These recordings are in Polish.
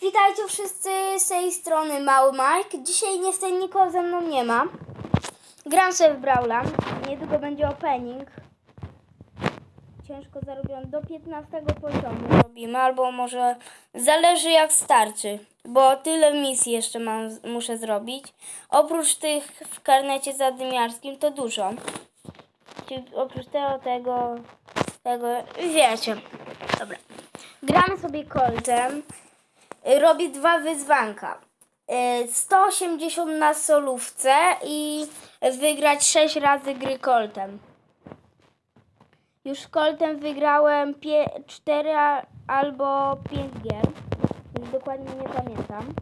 Witajcie wszyscy z tej strony Mały Mike. Dzisiaj niestety nikogo ze mną nie ma. Gram sobie w Brawla. Niedługo będzie opening. Ciężko zarobiony. Do 15 poziomu robimy, albo może zależy jak starczy. Bo tyle misji jeszcze mam, muszę zrobić. Oprócz tych w karnecie zadymiarskim to dużo. Czyli oprócz tego, tego, tego, wiecie. Dobra. Gramy sobie Coltem. Robię dwa wyzwanka. Y, 180 na solówce i wygrać 6 razy gry Coltem. Już Coltem wygrałem 4 albo 5 gier. Dokładnie nie pamiętam.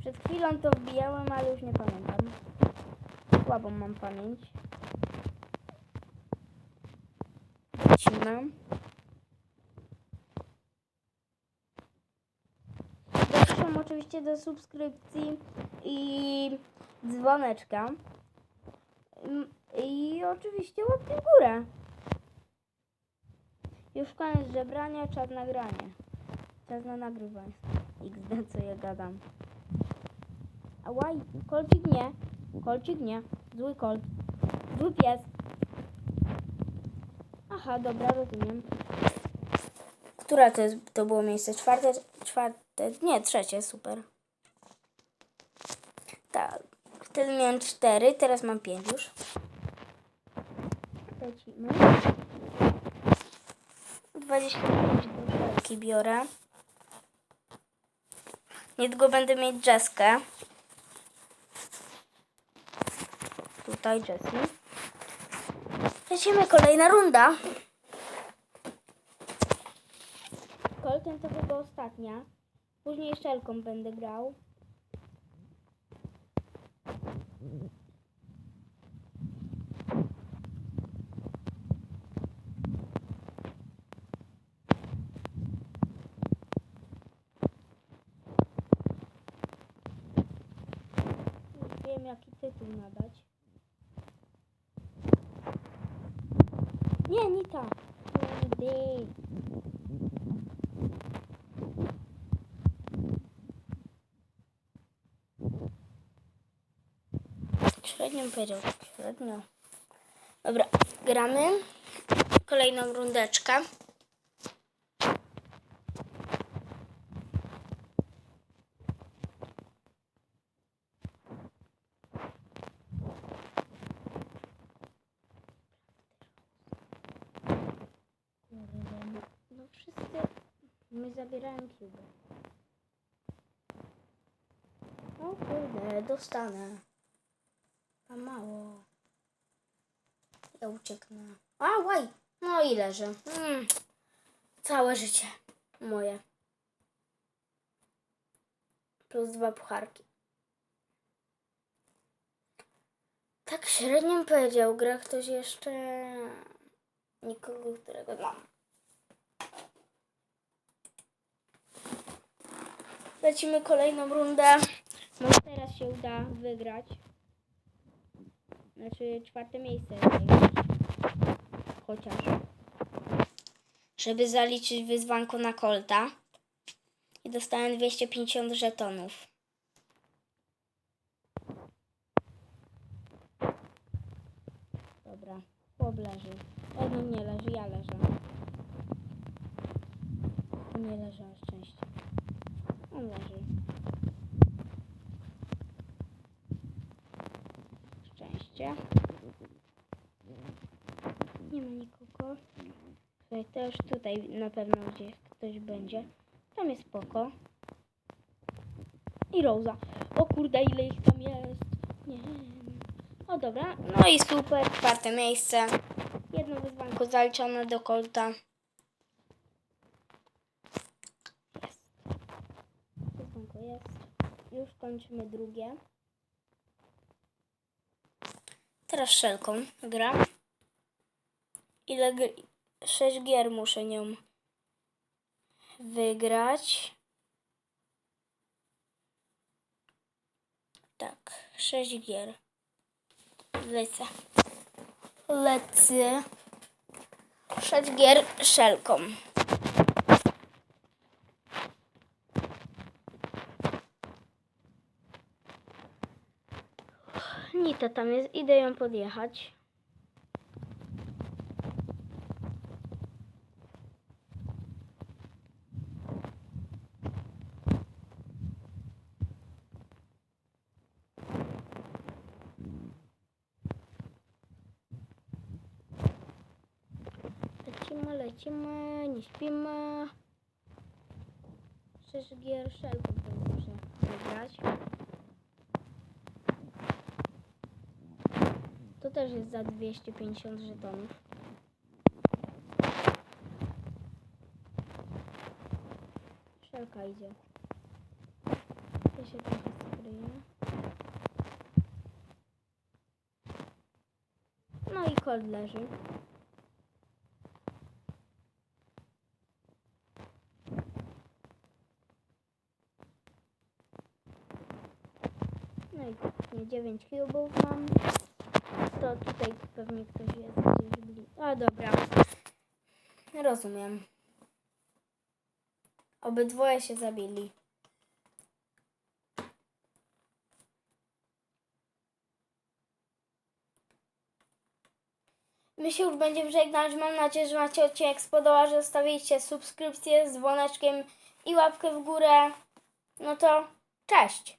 Przed chwilą to wbijałem, ale już nie pamiętam. Słabą mam pamięć. Lecimy. Zapraszam oczywiście do subskrypcji i dzwoneczka. Ym, I oczywiście łapki w górę. Już koniec żebrania, czas nagrania. Czas na nagrywanie. XD, co ja gadam. Ałaj, kolcik nie. Kolcik nie. Zły kolt. Zły pies. Aha, dobra, rozumiem. Które to, jest, to było miejsce? Czwarte, czwarte, nie, trzecie, super. Tak, wtedy miałem cztery, teraz mam pięć już. Lecimy. 25 duszarki biorę. Niedługo będę mieć Jesskę. Tutaj Jessie. Lecimy, kolejna runda. Coltem to była ostatnia. Później szelką będę grał. Wiem jaki tytuł nadać. Nie, nie ta. Kurde. Średnią powiedział, średnio. Dobra, gramy. Kolejną rundeczkę. No, wszyscy my zabierają cubę. O kurde, dostanę. A mało. Ja ucieknę. A, łaj! No i leżę. Mm. Całe życie moje. Plus dwa pucharki. Tak średnio powiedział. Gra ktoś jeszcze... Nikogo, którego znam. Lecimy kolejną rundę. Może teraz się uda wygrać. Znaczy czwarte miejsce. Chociaż. Żeby zaliczyć wyzwanko na kolta. I dostałem 250 żetonów. Dobra, chłop leży. E, no nie leży, ja leżę. Nie leży, na szczęście. On leży. Nie ma nikogo. To już tutaj na pewno gdzieś ktoś będzie. Tam jest spoko. I Rosa. O kurde, ile ich tam jest. Nie. O dobra. No i super. Czwarte miejsce. Jedno wyzwanko zaliczone do kolta. Jest. Wyzwanko jest. Już kończymy drugie. Teraz szelką gram. Ile gr... 6 gier muszę nią wygrać. Tak, 6 gier. Lecę. Lecę. 6 gier szelką. Nita tam jest, idę ją podjechać. Lecimy, lecimy, nie śpimy. Sześć gier szelką to muszę wygrać. To też jest za 250 żetonów. Szelka idzie. Ja się trochę skryję. No i kod leży. No i nie 9 cubów mam. To tutaj pewnie ktoś jest gdzieś blisko. A dobra. Rozumiem. Obydwoje się zabili. My się już będziemy żegnać. Mam nadzieję, że macie odcinek spodobał, że zostawiliście subskrypcję z dzwoneczkiem i łapkę w górę. No to cześć!